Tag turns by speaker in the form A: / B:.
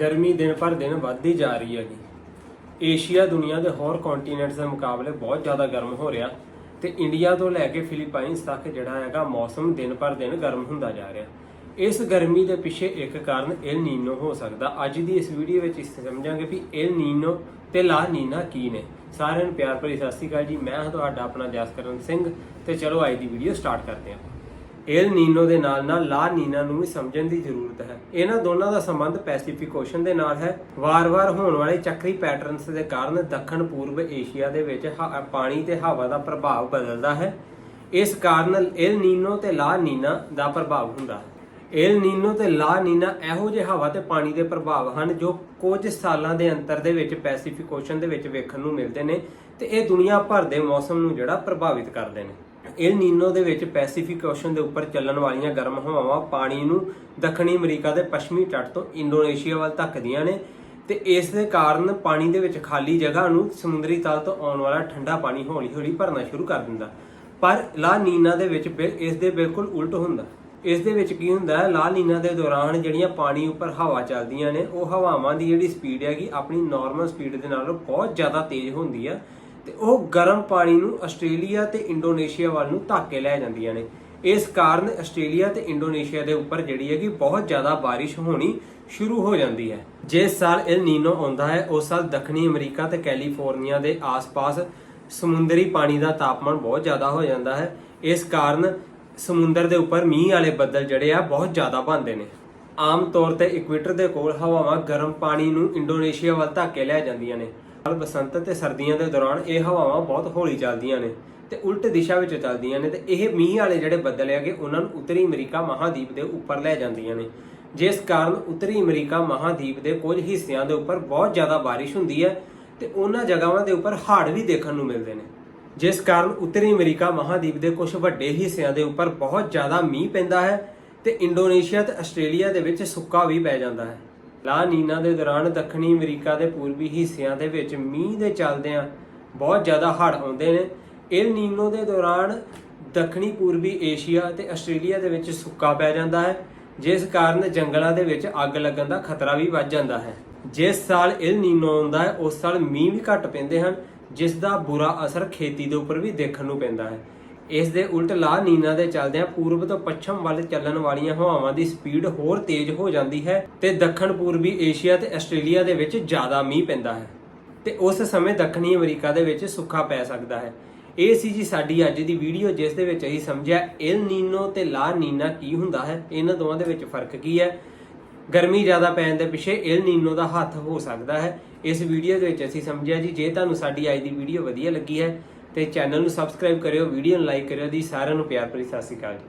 A: ਗਰਮੀ ਦਿਨ ਪਰ ਦਿਨ ਵੱਧਦੀ ਜਾ ਰਹੀ ਹੈ ਜੀ ਏਸ਼ੀਆ ਦੁਨੀਆ ਦੇ ਹੋਰ ਕੰਟੀਨੈਂਟਸ ਦੇ ਮੁਕਾਬਲੇ ਬਹੁਤ ਜ਼ਿਆਦਾ ਗਰਮ ਹੋ ਰਿਹਾ ਤੇ ਇੰਡੀਆ ਤੋਂ ਲੈ ਕੇ ਫਿਲੀਪਾਈਨਸ ਤੱਕ ਜਿਹੜਾ ਹੈਗਾ ਮੌਸਮ ਦਿਨ ਪਰ ਦਿਨ ਗਰਮ ਹੁੰਦਾ ਜਾ ਰਿਹਾ। ਇਸ ਗਰਮੀ ਦੇ ਪਿੱਛੇ ਇੱਕ ਕਾਰਨ ਐਲ ਨੀਨੋ ਹੋ ਸਕਦਾ। ਅੱਜ ਦੀ ਇਸ ਵੀਡੀਓ ਵਿੱਚ ਇਸ ਸਮਝਾਂਗੇ ਵੀ ਐਲ ਨੀਨੋ ਤੇ ਲਾ ਨੀਨਾ ਕੀ ਨੇ। ਸਾਰਿਆਂ ਨੂੰ ਪਿਆਰ ਭਰੀ ਸਤਿ ਸ਼੍ਰੀ ਅਕਾਲ ਜੀ। ਮੈਂ ਹਾਂ ਤੁਹਾਡਾ ਆਪਣਾ ਜਸਕਰਨ ਸਿੰਘ ਤੇ ਚਲੋ ਅੱਜ ਦੀ ਵੀਡੀਓ ਸਟਾਰਟ ਕਰਦੇ ਹਾਂ। ਏਲ ਨੀਨੋ ਦੇ ਨਾਲ ਨਾਲ ਲਾ ਨੀਨਾ ਨੂੰ ਵੀ ਸਮਝਣ ਦੀ ਜ਼ਰੂਰਤ ਹੈ। ਇਹਨਾਂ ਦੋਨਾਂ ਦਾ ਸੰਬੰਧ ਪੈਸੀਫਿਕ ਓਸ਼ਨ ਦੇ ਨਾਲ ਹੈ। ਵਾਰ-ਵਾਰ ਹੋਣ ਵਾਲੇ ਚੱਕਰੀ ਪੈਟਰਨਸ ਦੇ ਕਾਰਨ ਦੱਖਣ ਪੂਰਬ ਏਸ਼ੀਆ ਦੇ ਵਿੱਚ ਹ- ਪਾਣੀ ਤੇ ਹਵਾ ਦਾ ਪ੍ਰਭਾਵ ਬਦਲਦਾ ਹੈ। ਇਸ ਕਾਰਨ ਏਲ ਨੀਨੋ ਤੇ ਲਾ ਨੀਨਾ ਦਾ ਪ੍ਰਭਾਵ ਹੁੰਦਾ ਹੈ। ਏਲ ਨੀਨੋ ਤੇ ਲਾ ਨੀਨਾ ਇਹੋ ਜਿਹੇ ਹਵਾ ਤੇ ਪਾਣੀ ਦੇ ਪ੍ਰਭਾਵ ਹਨ ਜੋ ਕੁਝ ਸਾਲਾਂ ਦੇ ਅੰਤਰ ਦੇ ਵਿੱਚ ਪੈਸੀਫਿਕ ਓਸ਼ਨ ਦੇ ਵਿੱਚ ਵੇਖਣ ਨੂੰ ਮਿਲਦੇ ਨੇ ਤੇ ਇਹ ਦੁਨੀਆ ਭਰ ਦੇ ਮੌਸਮ ਨੂੰ ਜਿਹੜਾ ਪ੍ਰਭਾਵਿਤ ਕਰਦੇ ਨੇ। ਇਲ ਨੀਨੋ ਦੇ ਵਿੱਚ ਪੈਸੀਫਿਕ ਓਸ਼ਨ ਦੇ ਉੱਪਰ ਚੱਲਣ ਵਾਲੀਆਂ ਗਰਮ ਹਵਾਵਾਂ ਪਾਣੀ ਨੂੰ ਦੱਖਣੀ ਅਮਰੀਕਾ ਦੇ ਪੱਛਮੀ ਤੱਟ ਤੋਂ ਇੰਡੋਨੇਸ਼ੀਆ ਵੱਲ ਧੱਕਦੀਆਂ ਨੇ ਤੇ ਇਸ ਦੇ ਕਾਰਨ ਪਾਣੀ ਦੇ ਵਿੱਚ ਖਾਲੀ ਜਗ੍ਹਾ ਨੂੰ ਸਮੁੰਦਰੀ ਤਲ ਤੋਂ ਆਉਣ ਵਾਲਾ ਠੰਡਾ ਪਾਣੀ ਹੌਲੀ-ਹੌਲੀ ਭਰਨਾ ਸ਼ੁਰੂ ਕਰ ਦਿੰਦਾ। ਪਰ ਲਾ ਨੀਨਾ ਦੇ ਵਿੱਚ ਬਿਲ- ਇਸ ਦੇ ਬਿਲਕੁਲ ਉਲਟ ਹੁੰਦਾ। ਇਸ ਦੇ ਵਿੱਚ ਕੀ ਹੁੰਦਾ ਹੈ? ਲਾ ਨੀਨਾ ਦੇ ਦੌਰਾਨ ਜਿਹੜੀਆਂ ਪਾਣੀ ਉੱਪਰ ਹਵਾ ਚੱਲਦੀਆਂ ਨੇ, ਉਹ ਹਵਾਵਾਂ ਦੀ ਜਿਹੜੀ ਸਪੀਡ ਹੈਗੀ, ਆਪਣੀ ਨਾਰਮਲ ਸਪੀਡ ਦੇ ਨਾਲੋਂ ਬਹੁਤ ਜ਼ਿਆਦਾ ਤੇਜ਼ ਹੁੰਦੀ ਆ। ਤੇ ਉਹ ਗਰਮ ਪਾਣੀ ਨੂੰ ਆਸਟ੍ਰੇਲੀਆ ਤੇ ਇੰਡੋਨੇਸ਼ੀਆ ਵੱਲ ਨੂੰ ਧੱਕ ਕੇ ਲੈ ਜਾਂਦੀਆਂ ਨੇ। ਇਸ ਕਾਰਨ ਆਸਟ੍ਰੇਲੀਆ ਤੇ ਇੰਡੋਨੇਸ਼ੀਆ ਦੇ ਉੱਪਰ ਜਿਹੜੀ ਹੈ ਕਿ ਬਹੁਤ ਜ਼ਿਆਦਾ ਬਾਰਿਸ਼ ਹੋਣੀ ਸ਼ੁਰੂ ਹੋ ਜਾਂਦੀ ਹੈ। ਜਿਸ ਸਾਲ ਇਹ ਨੀਨੋ ਆਉਂਦਾ ਹੈ, ਉਸ ਸਾਲ ਦੱਖਣੀ ਅਮਰੀਕਾ ਤੇ ਕੈਲੀਫੋਰਨੀਆ ਦੇ ਆਸ-ਪਾਸ ਸਮੁੰਦਰੀ ਪਾਣੀ ਦਾ ਤਾਪਮਾਨ ਬਹੁਤ ਜ਼ਿਆਦਾ ਹੋ ਜਾਂਦਾ ਹੈ। ਇਸ ਕਾਰਨ ਸਮੁੰਦਰ ਦੇ ਉੱਪਰ ਮੀਂਹ ਵਾਲੇ ਬੱਦਲ ਜਿਹੜੇ ਆ ਬਹੁਤ ਜ਼ਿਆਦਾ ਬਣਦੇ ਨੇ। ਆਮ ਤੌਰ ਤੇ ਇਕੁਏਟਰ ਦੇ ਕੋਲ ਹਵਾਵਾਂ ਗਰਮ ਪਾਣੀ ਨੂੰ ਇੰਡੋਨੇਸ਼ੀਆ ਵੱਲ ਧੱਕ ਕੇ ਲੈ ਜਾਂਦੀਆਂ ਨੇ। ਪਰ ਬਸੰਤ ਤੇ ਸਰਦੀਆਂ ਦੇ ਦੌਰਾਨ ਇਹ ਹਵਾਵਾਂ ਬਹੁਤ ਹੌਲੀ ਚੱਲਦੀਆਂ ਨੇ ਤੇ ਉਲਟ ਦਿਸ਼ਾ ਵਿੱਚ ਚੱਲਦੀਆਂ ਨੇ ਤੇ ਇਹ ਮੀਂਹ ਵਾਲੇ ਜਿਹੜੇ ਬੱਦਲ ਹੈਗੇ, ਉਹਨਾਂ ਨੂੰ ਉੱਤਰੀ ਅਮਰੀਕਾ ਮਹਾਦੀਪ ਦੇ ਉੱਪਰ ਲੈ ਜਾਂਦੀਆਂ ਨੇ। ਜਿਸ ਕਾਰਨ ਉੱਤਰੀ ਅਮਰੀਕਾ ਮਹਾਦੀਪ ਦੇ ਕੁਝ ਹਿੱਸਿਆਂ ਦੇ ਉੱਪਰ ਬਹੁਤ ਜ਼ਿਆਦਾ ਬਾਰਿਸ਼ ਹੁੰਦੀ ਹੈ ਤੇ ਉਹਨਾਂ ਜਗ੍ਹਾਵਾਂ ਦੇ ਉੱਪਰ ਹੜ੍ਹ ਵੀ ਦੇਖਣ ਨੂੰ ਮਿਲਦੇ ਨੇ। ਜਿਸ ਕਾਰਨ ਉੱਤਰੀ ਅਮਰੀਕਾ ਮਹਾਦੀਪ ਦੇ ਕੁਝ ਵੱਡੇ ਹਿੱਸਿਆਂ ਦੇ ਉੱਪਰ ਬਹੁਤ ਜ਼ਿਆਦਾ ਮੀਂਹ ਪੈਂਦਾ ਹੈ ਤੇ ਇੰਡੋਨੇਸ਼ੀਆ ਤੇ ਆਸਟ੍ਰੇਲੀਆ ਦੇ ਵਿੱਚ ਸੁੱਕਾ ਵੀ ਪੈ ਜਾਂਦਾ ਹੈ। ਲਾ ਨੀਨਾ ਦੇ ਦੌਰਾਨ ਦੱਖਣੀ ਅਮਰੀਕਾ ਦੇ ਪੂਰਬੀ ਹਿੱਸਿਆਂ ਦੇ ਵਿੱਚ ਮੀਂਹ ਦੇ ਚੱਲਦਿਆਂ ਬਹੁਤ ਜ਼ਿਆਦਾ ਹੜ੍ਹ ਆਉਂਦੇ ਨੇ। ਇਲ ਨੀਨੋ ਦੇ ਦੌਰਾਨ ਦੱਖਣੀ ਪੂਰਬੀ ਏਸ਼ੀਆ ਤੇ ਆਸਟ੍ਰੇਲੀਆ ਦੇ ਵਿੱਚ ਸੁੱਕਾ ਪੈ ਜਾਂਦਾ ਹੈ, ਜਿਸ ਕਾਰਨ ਜੰਗਲਾਂ ਦੇ ਵਿੱਚ ਅੱਗ ਲੱਗਣ ਦਾ ਖਤਰਾ ਵੀ ਵੱਧ ਜਾਂਦਾ ਹੈ। ਜਿਸ ਸਾਲ ਇਲ ਨੀਨੋ ਆਉਂਦਾ ਹੈ, ਉਸ ਸਾਲ ਮੀਂਹ ਵੀ ਘੱਟ ਪੈਂਦੇ ਹਨ, ਜਿਸ ਦਾ ਬੁਰਾ ਅਸਰ ਖੇਤੀ ਦੇ ਉੱਪਰ ਵੀ ਦੇਖਣ ਨੂੰ ਪੈਂਦਾ ਹੈ। ਇਸ ਦੇ ਉਲਟ ਲਾ ਨੀਨਾ ਦੇ ਚੱਲਦਿਆਂ ਪੂਰਬ ਤੋਂ ਪੱਛਮ ਵੱਲ ਚੱਲਣ ਵਾਲੀਆਂ ਹਵਾਵਾਂ ਦੀ ਸਪੀਡ ਹੋਰ ਤੇਜ਼ ਹੋ ਜਾਂਦੀ ਹੈ ਤੇ ਦੱਖਣ ਪੂਰਬੀ ਏਸ਼ੀਆ ਤੇ ਆਸਟ੍ਰੇਲੀਆ ਦੇ ਵਿੱਚ ਜ਼ਿਆਦਾ ਮੀਂਹ ਪੈਂਦਾ ਹੈ। ਤੇ ਉਸ ਸਮੇਂ ਦੱਖਣੀ ਅਮਰੀਕਾ ਦੇ ਵਿੱਚ ਸੁੱਖਾ ਪੈ ਸਕਦਾ ਹੈ। ਇਹ ਸੀ ਜੀ ਸਾਡੀ ਅੱਜ ਦੀ ਵੀਡੀਓ, ਜਿਸ ਦੇ ਵਿੱਚ ਅਸੀਂ ਸਮਝਿਆ ਇਲ ਨੀਨੋ ਤੇ ਲਾ ਨੀਨਾ ਕੀ ਹੁੰਦਾ ਹੈ, ਇਹਨਾਂ ਦੋਵਾਂ ਦੇ ਵਿੱਚ ਫ਼ਰਕ ਕੀ ਹੈ। ਗਰਮੀ ਜ਼ਿਆਦਾ ਪੈਣ ਦੇ ਪਿੱਛੇ ਇਲ ਨੀਨੋ ਦਾ ਹੱਥ ਹੋ ਸਕਦਾ ਹੈ। ਇਸ ਵੀਡੀਓ ਦੇ ਵਿੱਚ ਅਸੀਂ ਸਮਝਿਆ ਜੀ, ਜੇ ਤੁਹਾਨੂੰ ਸਾਡੀ ਅੱਜ ਦੀ ਵੀਡੀਓ ਵਧੀਆ ਲੱਗੀ ਹੈ ਤੇ ਚੈਨਲ ਨੂੰ ਸਬਸਕ੍ਰਾਈਬ ਕਰਿਓ, ਵੀਡੀਓ ਨੂੰ ਲਾਈਕ ਕਰਿਓ, ਦੀ ਸਾਰਿਆਂ ਨੂੰ ਪਿਆਰ ਭਰੀ ਸਤਿ ਸ਼੍ਰੀ ਅਕਾਲ ਜੀ।